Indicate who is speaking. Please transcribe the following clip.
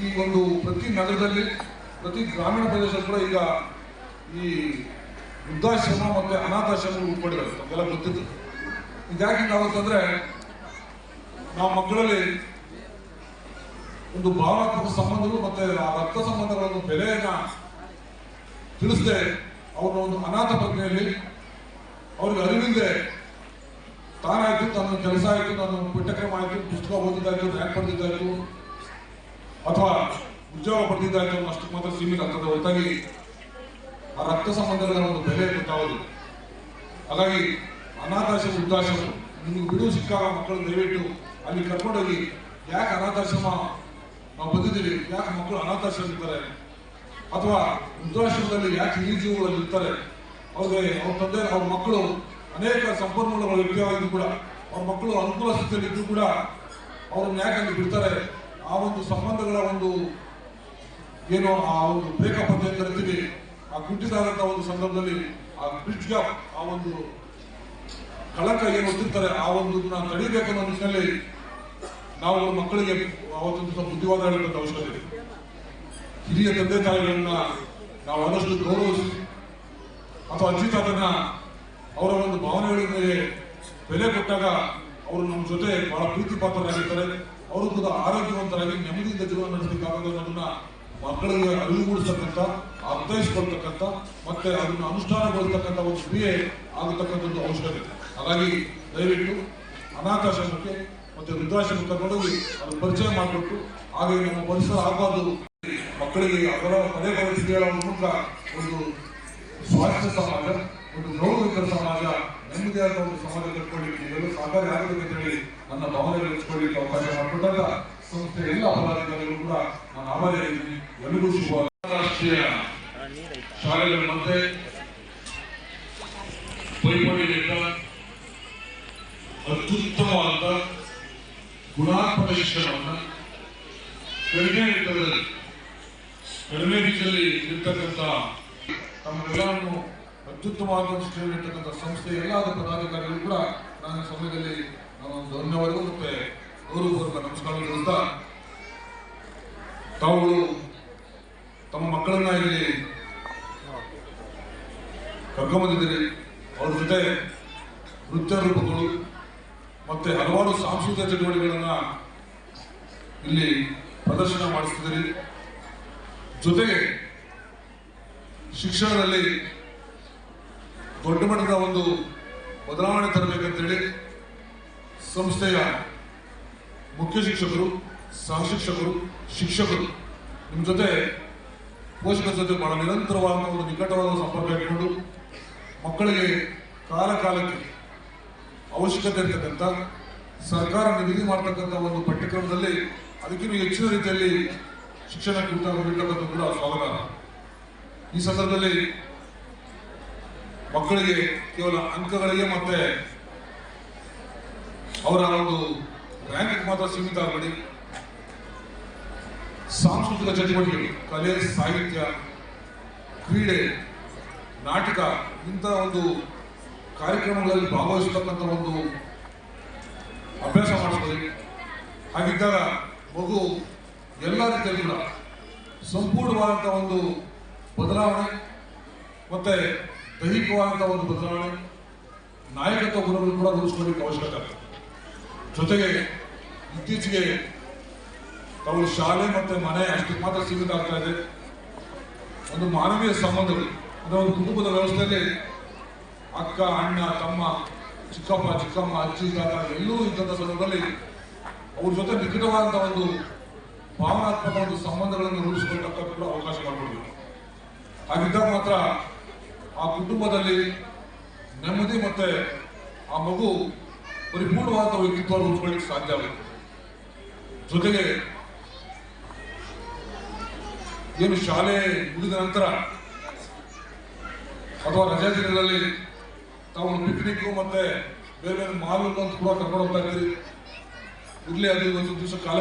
Speaker 1: ಈ ಒಂದು ಪ್ರತಿ ನಗರದಲ್ಲಿ, ಪ್ರತಿ ಗ್ರಾಮೀಣ ಪ್ರದೇಶದಲ್ಲಿ ಕೂಡ ಈಗ ಈ ವೃದ್ಧಾಶ್ರಮ ಮತ್ತು ಅನಾಥಾಶ್ರಮ ಉಟ್ಕೊಂಡಿದ್ದಾರೆ ನಮಗೆಲ್ಲ ಗೊತ್ತಿತ್ತು ನಾವು ಹಿಂಗಾಗುತ್ತಂದ್ರೆ ನಾವು ಮಕ್ಕಳಲ್ಲಿ ಒಂದು ಭಾವನಾತ್ಮಕ ಸಂಬಂಧಗಳು ಮತ್ತೆ ಆ ರಕ್ತ ಸಂಬಂಧಗಳ ಒಂದು ಬೆಲೆಯನ್ನ ತಿಳಿಸದೆ ಅವ್ರನ್ನ ಒಂದು ಅನಾಥ ಪ್ರಜ್ಞೆಯಲ್ಲಿ ಅವ್ರಿಗೆ ಅರಿವಿಲ್ಲದೆ ತಾನಾಯ್ತು ತನ್ನ ಕೆಲಸ ಆಯ್ತು ನಾನು ಪಠ್ಯಕ್ರಮ ಆಯಿತು ಪುಸ್ತಕ ಓದಿದ್ದಾಯ್ತು ರ್ಯಾಂಕ್ ಪಡೆದಿದ್ದಾಯ್ತು ಅಥವಾ ಉದ್ಯೋಗ ಪಡೆದಿದ್ದಾರೆ ಅಷ್ಟಕ್ಕೆ ಮಾತ್ರ ಸೀಮಿತ ಅಂತದ ಹೊರತಾಗಿ ಆ ರಕ್ತ ಸಂಬಂಧಗಳ ಒಂದು ಬೆಲೆ ಗೊತ್ತಾಗೋದಿಲ್ಲ ಹಾಗಾಗಿ ಅನಾಥಾಶ್ರಮ ವೃದ್ಧಾಶ್ರಮ, ನಿಮಗೆ ಬಿಡುವು ಸಿಕ್ಕಾಗ ಮಕ್ಕಳು ದಯವಿಟ್ಟು ಅಲ್ಲಿ ಕರ್ಕೊಂಡೋಗಿ ಯಾಕೆ ಅನಾಥಾಶ್ರಮ ನಾವು ಬಂದಿದ್ದೀವಿ ಯಾಕೆ ಮಕ್ಕಳು ಅನಾಥಾಶ್ರಮ ಇರ್ತಾರೆ? ಅಥವಾ ವೃದ್ಧಾಶ್ರಮದಲ್ಲಿ ಯಾಕೆ ಹಿರಿಯ ಜೀವಗಳು ಇರ್ತಾರೆ? ಅವ್ರಿಗೆ ಅವ್ರ ತಂದೆ, ಅವ್ರ ಮಕ್ಕಳು ಅನೇಕ ಸಂಪನ್ಮೂಲಗಳು ಲಭ್ಯವಾಗಿದ್ದು ಕೂಡ, ಅವ್ರ ಮಕ್ಕಳು ಅನುಕೂಲ ಸ್ಥಿತಿಯಲ್ಲಿ ಕೂಡ, ಅವ್ರನ್ನ ಯಾಕೆ ಬಿಡ್ತಾರೆ? ಆ ಒಂದು ಸಂಬಂಧಗಳ ಒಂದು ಏನು ಆ ಒಂದು ಬ್ರೇಕಪ್ ಅಂತ ಕರಿತೀವಿ ಆ ಕುಂಠಿತಾದಂತ ಒಂದು ಸಂದರ್ಭದಲ್ಲಿ ಆ ಬ್ರಿಡ್ಜ್ ಗ್ಯಾಪ್ ಆ ಒಂದು ಕಳಂಕ ಏನು ಹೊತ್ತಿರ್ತಾರೆ, ಆ ಒಂದು ತಡಿಬೇಕು ಅನ್ನೋ ನಿಟ್ಟಿನಲ್ಲಿ ನಾವು ಮಕ್ಕಳಿಗೆ ಅವತ್ತೊಂದು ದಿವಸ ಬುದ್ಧಿವಾದ ಹೇಳಬೇಕಂತ ಅವಶ್ಯಕತೆ ಇದೆ. ಹಿರಿಯ ತಂದೆ ತಾಯಿಗಳನ್ನ ನಾವು ಆದಷ್ಟು ಗೌರವಿಸಿ, ಅಥವಾ ಅಜ್ಜಿ ತಾತನ ಅವರ ಒಂದು ಭಾವನೆಗಳ ಮೇಲೆ ಬೆಲೆ ಕೊಟ್ಟಾಗ ಅವರು ನಮ್ಮ ಜೊತೆ ಬಹಳ ಪ್ರೀತಿ ಪಾತ್ರರಾಗಿರ್ತಾರೆ ಅವರು ಕೂಡ ಆರೋಗ್ಯವಂತರಾಗಿ ನೆಮ್ಮದಿಯಿಂದ ಜೀವನ ನಡೆಸಬೇಕಾಗೋದು ಅನ್ನೋದನ್ನ ಮಕ್ಕಳಿಗೆ ಅರಿವು ಮೂಡಿಸ್ತಕ್ಕಂಥ, ಅರ್ಥೈಸ್ಕೊಳ್ತಕ್ಕಂಥ, ಮತ್ತೆ ಅದನ್ನು ಅನುಷ್ಠಾನಗೊಳಿಸ್ತಕ್ಕಂಥ ಒಂದು ಕ್ರಿಯೆ ಆಗತಕ್ಕಂಥದ್ದು ಅವಶ್ಯಕತೆ. ಹಾಗಾಗಿ ದಯವಿಟ್ಟು ಅನಾಥಾಶ್ರಮಕ್ಕೆ ಮತ್ತೆ ವೃದ್ಧಾಶ್ರಮಕ್ಕೆ ಕರ್ಕೊಂಡೋಗಿ ಅದನ್ನು ಪರಿಚಯ ಮಾಡಿಕೊಟ್ಟು ಹಾಗೆ ನಮ್ಮ ಪರಿಸರ ಆಗಬಾರ್ದು ಮಕ್ಕಳಿಗೆ ಅದರ ಪದೇ ಪದೇ ಮೂಲಕ ಒಂದು ಸ್ವಾಸ್ಥ್ಯ ಸಮಾಜ ಒಂದು ಗೌರವಿತ ಸಮಾಜ ನೆಮ್ಮದಿಯಾದ ಒಂದು ಸಮಾಜ ಕಟ್ಕೊಳ್ಳಿಕ್ಕೆ ಎಲ್ಲರೂ ಸಹಕಾರಿ ಆಗಬೇಕು ಅಂತ ಹೇಳಿ ನನ್ನ ಭಾವನೆಗಳು ಹೆಚ್ಚಿಕೊಳ್ಳಿಕ್ಕೆ ಅವಕಾಶ ಮಾಡಿಕೊಟ್ಟಾಗ ಸಂಸ್ಥೆ ಎಲ್ಲ ಪದಾಧಿಕಾರಿಗಳು ಕೂಡ ನಾನು ಆಭಾರಿಯಾಗಿದ್ದೀನಿ ಎಲ್ಲರಿಗೂ ಶುಭ ಅಂತಾರಾಷ್ಟ್ರೀಯ ಶಾಲೆಗಳ ಪೈಪೋಟಿಯಿಂದ ಅತ್ಯುತ್ತಮವಾದ ಗುಣಾತ್ಮಕ ಶಿಕ್ಷಣವನ್ನು ಕಡಿಮೆ ವೆಚ್ಚದಲ್ಲಿ ಕಡಿಮೆ ರೀತಿಯಲ್ಲಿ ಇರ್ತಕ್ಕಂಥ ತಮ್ಮೆಲ್ಲವನ್ನು ಅತ್ಯುತ್ತಮವಾದ ಶಿಕ್ಷಣ ನೀಡ್ತಕ್ಕಂಥ ಸಂಸ್ಥೆ ಎಲ್ಲಾದ ಪದಾಧಿಕಾರಿಗಳು ಕೂಡ ನಾನು ಸಮಯದಲ್ಲಿ ನಾನು ಧನ್ಯವಾದಗಳು ಮತ್ತೆ ಗೌರವಪೂರ್ವಕ ನಮಸ್ಕಾರ ತಿಳಿಸ್ತಾ, ತಾವುಗಳು ತಮ್ಮ ಮಕ್ಕಳನ್ನ ಇಲ್ಲಿ ಕರ್ಕೊಂಬಂದಿದ್ದೀರಿ. ಅವ್ರ ಜೊತೆ ನೃತ್ಯ ರೂಪಗಳು ಮತ್ತೆ ಹಲವಾರು ಸಾಂಸ್ಕೃತಿಕ ಚಟುವಟಿಕೆಗಳನ್ನ ಇಲ್ಲಿ ಪ್ರದರ್ಶನ ಮಾಡಿಸ್ತಿದ್ದೀರಿ. ಜೊತೆಗೆ ಶಿಕ್ಷಣದಲ್ಲಿ ದೊಡ್ಡ ಮಟ್ಟದ ಒಂದು ಬದಲಾವಣೆ ತರಬೇಕಂತೇಳಿ ಸಂಸ್ಥೆಯ ಮುಖ್ಯ ಶಿಕ್ಷಕರು, ಸಹ ಶಿಕ್ಷಕರು ಶಿಕ್ಷಕರು ನಿಮ್ಮ ಜೊತೆ ಪೋಷಕರ ಜೊತೆ ಬಹಳ ನಿರಂತರವಾದ ಒಂದು ನಿಕಟವಾದ ಸಂಪರ್ಕ ಇಟ್ಕೊಂಡು ಮಕ್ಕಳಿಗೆ ಕಾಲ ಕಾಲಕ್ಕೆ ಅವಶ್ಯಕತೆ ಇರ್ತಕ್ಕಂಥ ಸರ್ಕಾರ ನಿಗದಿ ಮಾಡ್ತಕ್ಕಂಥ ಒಂದು ಪಠ್ಯಕ್ರಮದಲ್ಲಿ ಅದಕ್ಕಿಂತ ಹೆಚ್ಚಿನ ರೀತಿಯಲ್ಲಿ ಶಿಕ್ಷಣ ಕುರಿತಾಗಿರ್ತಕ್ಕಂಥ ಕೂಡ ಸ್ವಾಗತ. ಈ ಸಂದರ್ಭದಲ್ಲಿ ಮಕ್ಕಳಿಗೆ ಕೇವಲ ಅಂಕಗಳಿಗೆ ಮತ್ತೆ ಅವರ ಒಂದು ರ್ಯಾಂಕಿಗೆ ಮಾತ್ರ ಸೀಮಿತ ಆಗಬೇಡಿ. ಸಾಂಸ್ಕೃತಿಕ ಚಟುವಟಿಕೆಗಳು, ಕಲೆ, ಸಾಹಿತ್ಯ, ಕ್ರೀಡೆ, ನಾಟಕ ಇಂತಹ ಒಂದು ಕಾರ್ಯಕ್ರಮಗಳಲ್ಲಿ ಭಾಗವಹಿಸತಕ್ಕಂಥ ಒಂದು ಅಭ್ಯಾಸ ಮಾಡಿಸ್ಕೊಳ್ಳಿ ಹಾಗಿದ್ದಾಗ ಮಗು ಎಲ್ಲ ರೀತಿಯಲ್ಲಿ ಕೂಡ ಸಂಪೂರ್ಣವಾದಂಥ ಒಂದು ಬದಲಾವಣೆ ಮತ್ತೆ ದೈಹಿಕವಾದಂಥ ಒಂದು ಬದಲಾವಣೆ, ನಾಯಕತ್ವ ಗುಣಗಳು ಕೂಡ ರೂಪಿಸ್ಕೊಳ್ಳಿಕ್ಕೆ ಅವಶ್ಯಕತೆ ಆಗ್ತದೆ. ಜೊತೆಗೆ ಇತ್ತೀಚೆಗೆ ತಾವು ಶಾಲೆ ಮತ್ತೆ ಮನೆ ಅಷ್ಟಕ್ಕೆ ಮಾತ್ರ ಸೀಮಿತ ಆಗ್ತಾ ಇದೆ. ಒಂದು ಮಾನವೀಯ ಸಂಬಂಧಗಳು, ಅಂದ್ರೆ ಒಂದು ಕುಟುಂಬದ ವ್ಯವಸ್ಥೆಯಲ್ಲಿ ಅಕ್ಕ, ಅಣ್ಣ, ತಮ್ಮ, ಚಿಕ್ಕಪ್ಪ, ಚಿಕ್ಕಮ್ಮ, ಅಜ್ಜಿ, ತಾತ, ಎಲ್ಲೂ ಇದ್ದಂಥ ಸಂದರ್ಭದಲ್ಲಿ ಅವ್ರ ಜೊತೆ ನಿಕಟವಾದಂಥ ಒಂದು ಭಾವನಾತ್ಮಕ ಒಂದು ಸಂಬಂಧಗಳನ್ನು ರೂಪಿಸಿಕೊಳ್ಳತಕ್ಕ ಕೂಡ ಅವಕಾಶ ಮಾಡಿಕೊಡ್ಬೇಕು. ಹಾಗಿದ್ದಾಗ ಮಾತ್ರ ಆ ಕುಟುಂಬದಲ್ಲಿ ನೆಮ್ಮದಿ ಮತ್ತೆ ಆ ಮಗು ಪರಿಪೂರ್ಣವಾದ ವ್ಯಕ್ತಿತ್ವ ರೂಪಿಸ್ಕೊಳ್ಳಿಕ್ಕೆ ಸಾಧ್ಯ ಆಗುತ್ತೆ. ಜೊತೆಗೆ ಏನು ಶಾಲೆ ಮುಗಿದ ನಂತರ ಅಥವಾ ರಜಾ ದಿನಗಳಲ್ಲಿ ತಾವು ಪಿಕ್ನಿಕ್ ಮತ್ತೆ ಬೇರೆ ಬೇರೆ ಮಾಲ್ ಕೂಡ ಕರ್ಕೊಂಡು ಹೋಗ್ತಾ ಇದ್ದೀರಿ. ಇರ್ಲಿ, ಅದು ಒಂದು ದಿವಸ ಕಾಲ